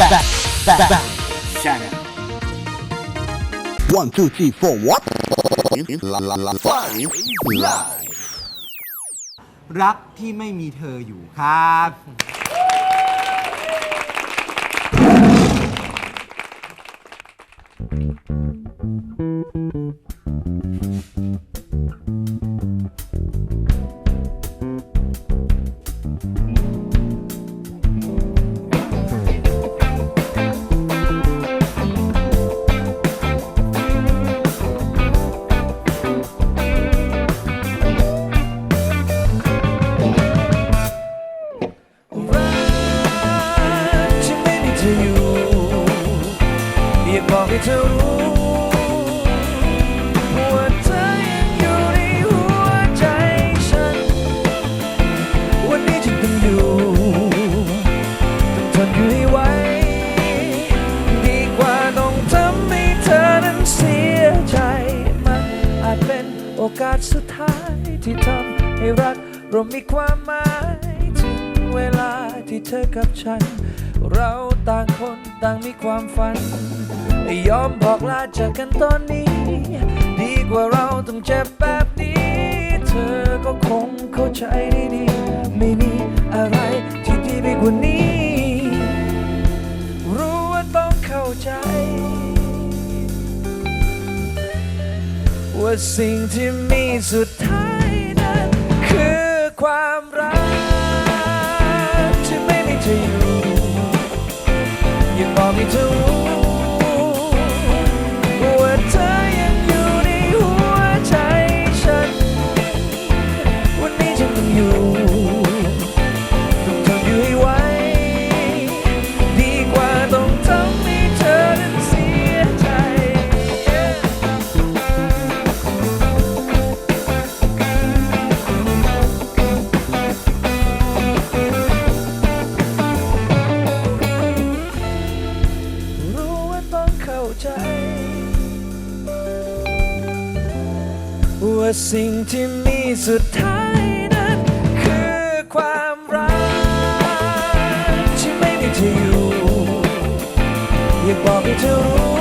back, back, back, channel. One, two, three, four, what? La la la five live. รักที่ไม่มีเธออยู่ครับรั โอกาสสุดท้ายที่ทำให้รักเรามีความหมายถึงเวลาที่เธอกับฉัน เราต่างคนต่างมีความฝัน ยอมบอกลาจากกันตอนนี้ ดีกว่าเราต้องเจ็บแบบนี้ เธอก็คงเข้าใจได้ดี ไม่มีอะไรที่ดีไปกว่านี้ รู้ว่าต้องเข้าใจ ว่าสิ่งที่มีสุดท้ายนั้นคือความรักที่ไม่มีเธออยู่อยางบอกให้เธอ สิ่งที่มีสุดท้ายนั้น คือความรักที่ไม่มีที่อยู่อยากบอกให้เธอรู้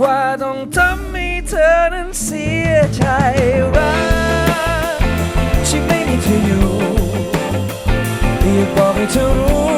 กว่าต้องทำให้เธอนั้นเสียใจรักที่ไม่มีเธออยู่อยากบอกให้เธอรู้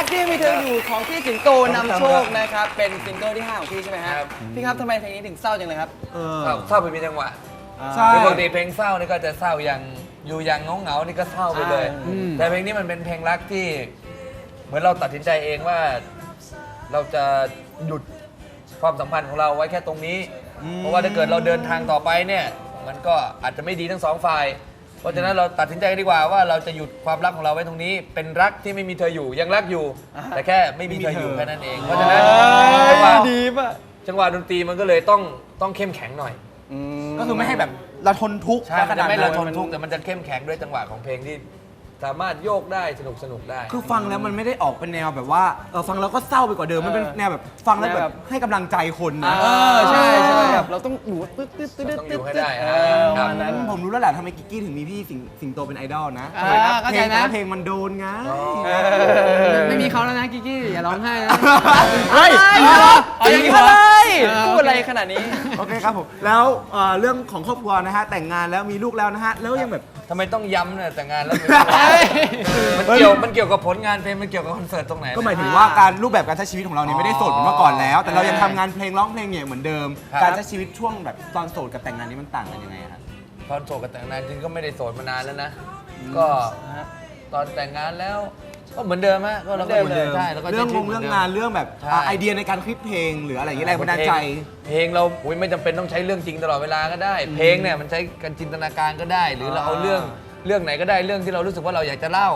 รักที่มีเธออยู่ของพี่สิงโตนำโชคนะครับ เป็นซิงเกิลที่ 5 ของพี่ใช่ไหมฮะพี่ครับทำไมเพลงนี้ถึงเศร้าจังเลยครับเออ เศร้าเศร้าไปเป็นจังหวะใช่ คือปกติเพลงเศร้านี่ก็จะเศร้าอย่างอยู่อย่างเงาเงาๆนี่ก็เศร้าไปเลย ใช่อืมแต่เพลงนี้มันเป็นเพลงรักที่ เหมือนเราตัดสินใจเองว่า เราจะหยุดความสัมพันธ์ของเราไว้แค่ตรงนี้ เพราะว่าถ้าเกิดเราเดินทางต่อไปเนี่ย มันก็อาจจะไม่ดีทั้งสองฝ่าย เพราะฉะนั้นเราตัดสินใจดีกว่าว่าเราจะหยุดความรักของเราไว้ตรงนี้ เป็นรักที่ไม่มีเธออยู่ยังรักอยู่ แต่แค่ไม่มีเธออยู่แค่นั้นเอง เพราะฉะนั้นจังหวะดีป่ะจังหวะดนตรีมันก็เลยต้องต้องเข้มแข็งหน่อยก็คือไม่ให้แบบเราทนทุกข์ใช่มันจะไม่ขนาระดทนั้นนทุกข์แต่มันจะเข้มแข็งด้วยจังหวะของเพลงที่ สามารถโยกได้สนุกสนุกได้ คือฟังแล้วมันไม่ได้ออกเป็นแนวแบบว่าเออฟังแล้วก็เศร้าไปกว่าเดิมมันเป็นแนวแบบฟังแล้วแบบให้กำลังใจคนนะเออใช่ใช่แบบเราต้องอยู่ตึ๊ดตึ๊ดตึ๊ดตึ๊ดต้องอยู่ให้ตึ๊ได้เอฮะอคปรับระมาณนั้น ผมรู้แล้วแหละทำไมกิกกี้ถึงมีพี่สิงสิงโตเป็นไอดอลนะอ่าทำไมครับเข้าเพใจลงแต่นะละเพลงมันโดนไง ไม่มีเขาแล้วนะกิกกี้อย่าร้องไห้นะ เฮ้ยเอาอย่างนี้เลยพูดอะไรขนาดนี้ โอเคครับผม แล้วเอ่อเรื่องของครอบครัวนะฮะ แต่งงานแล้วมีลูกแล้วนะฮะ แล้วยังแบบ ทำไมต้องย้ำเนี่ยแต่งงานแล้วเฮ้ยมันเกี่ยวมันเกี่ยวกับผลงานเพลงมันเกี่ยวกับคอนเสิร์ตตรงไหนก็หมายถึงว่าการรูปแบบการใช้ชีวิตของเราเนี่ยไม่ได้โสดเหมือนเมื่อก่อนแล้ว แต่เรายังทำงานเพลงร้องเพลงเนี่ยเหมือนเดิม การใช้ชีวิตช่วงแบบตอนโสดกับแต่งงานนี้มันต่างกันยังไงครับ ตอนโสดกับแต่งงานจริงก็ไม่ได้โสดมานานแล้วนะ ก็ตอนแต่งงานแล้ว ก็เหมือนเดิมฮะก็เราก็เหมือนเดิมใช่แล้วก็เรื่องใช้ชีงวิตงหมืเรื่ดิองมงานเรื่องแบบใช่ อะไอเดียในการคิดเพลง หรืออะไรอย่างเงี้ยแรงบันดาลใจ เพลงเราอุ๊ยไม่จำเป็นต้องใช้เรื่องจริงตลอดเวลาก็ได้ เพลงเนี่ยมันใช้การจินตนาการก็ได้ หรือเราเอาเรื่องเรื่องไหนก็ได้เรื่องที่เรารู้สึกว่าเราอยากจะเล่า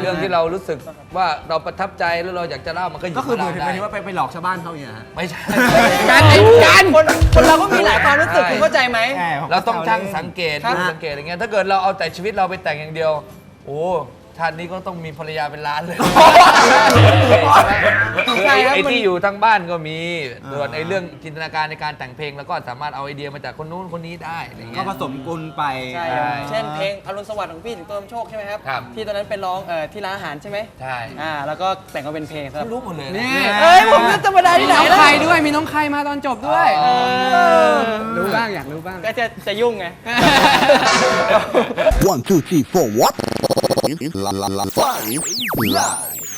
เรื่องที่เรารู้สึกว่าเราประทับใจแล้วเราอยากจะเล่ามันก็หยิบก็คือเหมืมาอนเล่าหได้มายถึงว่าไปไปหลอกชาวบ้านเขาอย่างเงี้ยฮะไม่ใช่ การไอ้การคนคนเราก็มีหลายความรู้สึกคุณเข้าใจไหม แหมผมก็เราต้องแซวช่างเล่นสังเกตครับดูสังเกตอย่างเงี้ยถ้าเกิดเราเอาแต่ชีวิตเราไปแต่งอย่างเดียว โอ้ ชาตินี้ก็ต้องมีภรรยาเป็นล้านเลยใช่ครับไอ้มันที่อยู่ทั้งบ้านก็มีส่วนไอ้เรื่องจินตนาการในการแต่งเพลง แล้วก็สามารถเอาไอเดียมาจากคนนู้นคนนี้ได้อะไรเงี้ก็ย ผสมกุลไปใช่ครับเช่นเพลงอรุณสวัสดิ์ของพี่ถึงตัวนำโชคใช่ไหมครับ ครับ ที่ตอนนั้นเป็นร้องเอ่อที่ร้านอาหารใช่ไหมใช่อ่าแล้วก็แต่งมาเป็นเพลงครับรู้หมดเลยนะนี่เอ้ยผมก็ธรรมดาที่ไหนน้องล่ะใครด้วยมีน้องใครมาตอนจบด้วยเออรู้บ้างอยากรู้บ้าง ก็จะจะยุ่งไง One, two, three, four, what? La la la five live.